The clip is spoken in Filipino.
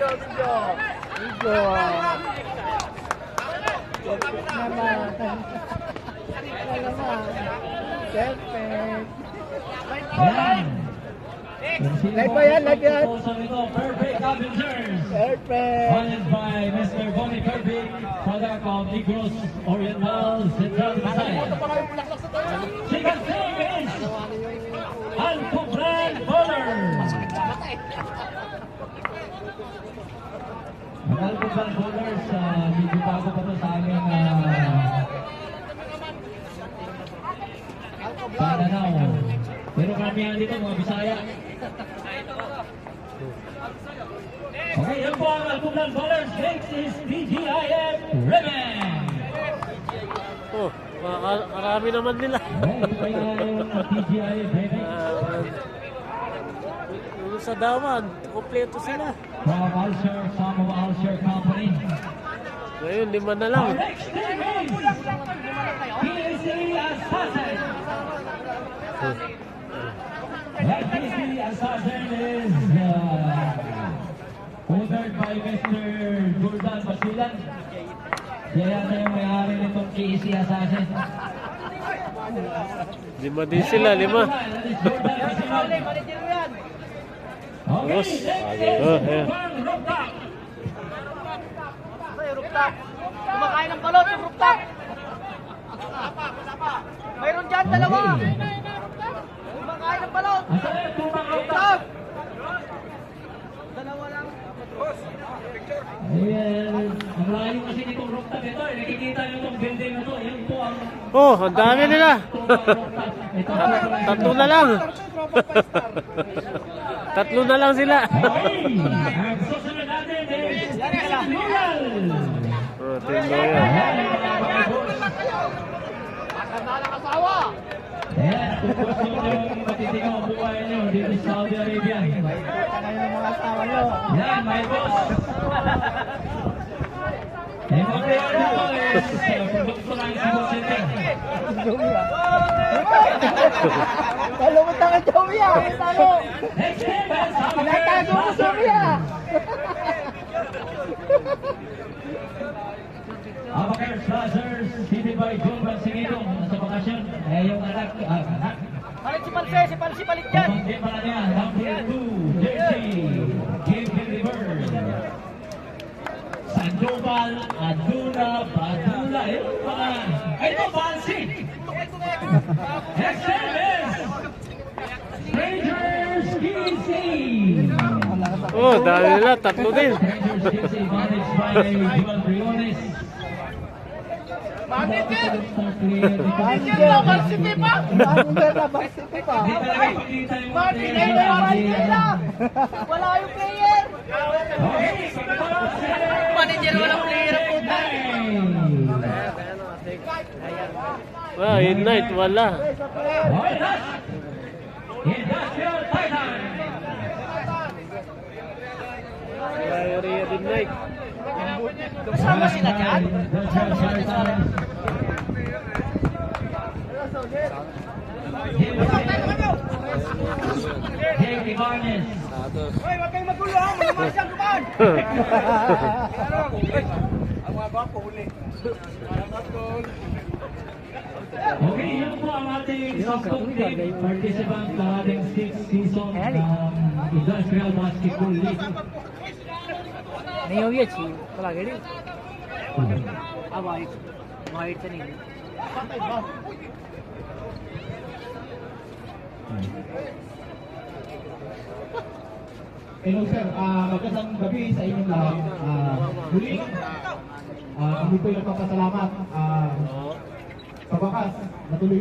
Perfect up by Mr. Bonnie Kirby, product of Negros Oriental Central Visayas. She can sing Alcubran Bowlers, ah, medyo bago pa to sa aming uh, Pananaw. Pero karamihan dito mga Bisaya. Okay, yan po ang Alcubran Bowlers. Next is PGIF Remen. Oh, marami naman nila. Okay, pa yung PGIF Remen. Ah, yung sa Daman, kompleto sila. From Alsher, Samo Alsher Company. Ngayon, lima na lang. PAC Assassin. That PAC Assassin is uh, ordered by Mr. Jordan Basilan. Siya yata yung may-ari nitong PAC Assassin. Lima din sila, lima. Is Oh, ayan. Rooftop. Kumakain ng balot yung rooftop. Mayroon dyan, dalawa. Kumakain ng balot. Dalawa lang. Ayan, ang layo kasi nitong rooftop ito, nakikita nyo itong building na po ang Oh, ang dami nila. Tatlo na lang. Tatlo na lang sila. Is Royal. oh, asawa. Ayan, kung gusto nyo matitikaw ang buhay nyo dito sa Saudi Arabia. Kita kayo ng mga asawa nyo. Yan, my boss. Ng Cebu City. Joey ah. Talo. Tinatago mo Joey ah. Abacare Slashers, City by John Bansingitong, nasa bakasyon. Eh, anak, anak, Palit si Palse, si Palse palit dyan. Sandoval, Aduna, Badula, yung mga, ay, ito, team is Rangers DC. Oh, dami nila. Tatlo din. Rangers DC managed by Juan Briones. Manager! Manager na pa. Manager na varsity pa. Na Wala yung player. Manager, player ang puta. Ah, in night, wala. Industrial Titan. Diarrhea din night. Kasama sila dyan? Industrial Titan. Jake Ibanez. Hoy, huwag kayong magulo ha. Malamas ang kumaan. Okay, yan po ang ating saktong team participant sa ating 6th season ng Industrial Basketball League. नहीं होगी अच्छी चला गई अब white white से नहीं Hello sir, Ah, magandang gabi sa inyong lahat. Ah, muli, ah, kami po'y nagpapasalamat. Ah, sa wakas, natuloy